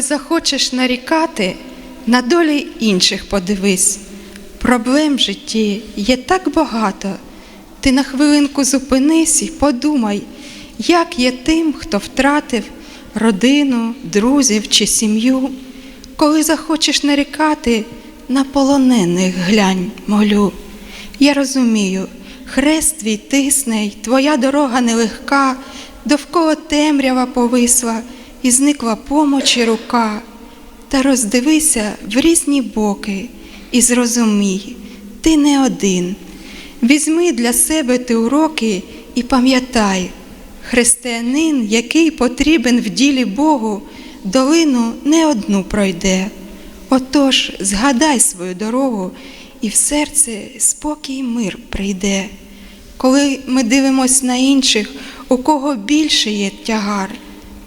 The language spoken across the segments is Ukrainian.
Коли захочеш нарікати, на долі інших подивись. Проблем в житті є так багато. Ти на хвилинку зупинись і подумай, як є тим, хто втратив родину, друзів чи сім'ю. Коли захочеш нарікати, на полонених глянь, молю. Я розумію, хрест твій тисне, твоя дорога нелегка, довкола темрява повисла, і зникла помочі рука. Та роздивися в різні боки і зрозумій, ти не один. Візьми для себе ти уроки і пам'ятай, християнин, який потрібен в ділі Богу, долину не одну пройде. Отож, згадай свою дорогу, і в серце спокій й мир прийде. Коли ми дивимось на інших, у кого більше є тягар,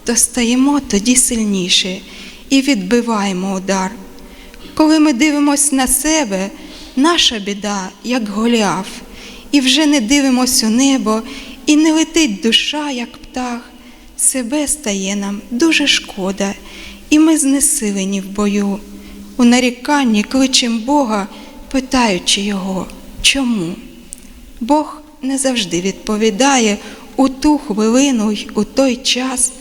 то стаємо тоді сильніше і відбиваємо удар. Коли ми дивимось на себе, наша біда, як Голіаф, і вже не дивимось у небо, і не летить душа, як птах, себе стає нам дуже шкода, і ми знесилені в бою. У наріканні кличем Бога, питаючи Його, чому? Бог не завжди відповідає у ту хвилину й у той час,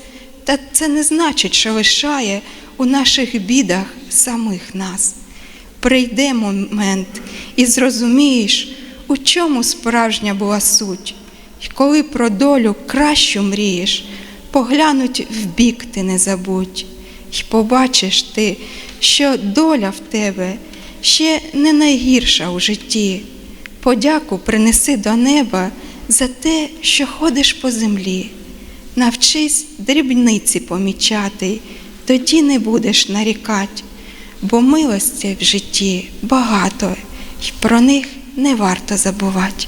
та це не значить, що лишає у наших бідах самих нас. Прийде момент і зрозумієш, у чому справжня була суть, І коли про долю кращу мрієш, поглянуть вбік ти не забудь, І побачиш ти, що доля в тебе ще не найгірша у житті. Подяку принеси до неба за те, що ходиш по землі. Навчись дрібниці помічати, тоді не будеш нарікать, бо милості в житті багато, й про них не варто забувати.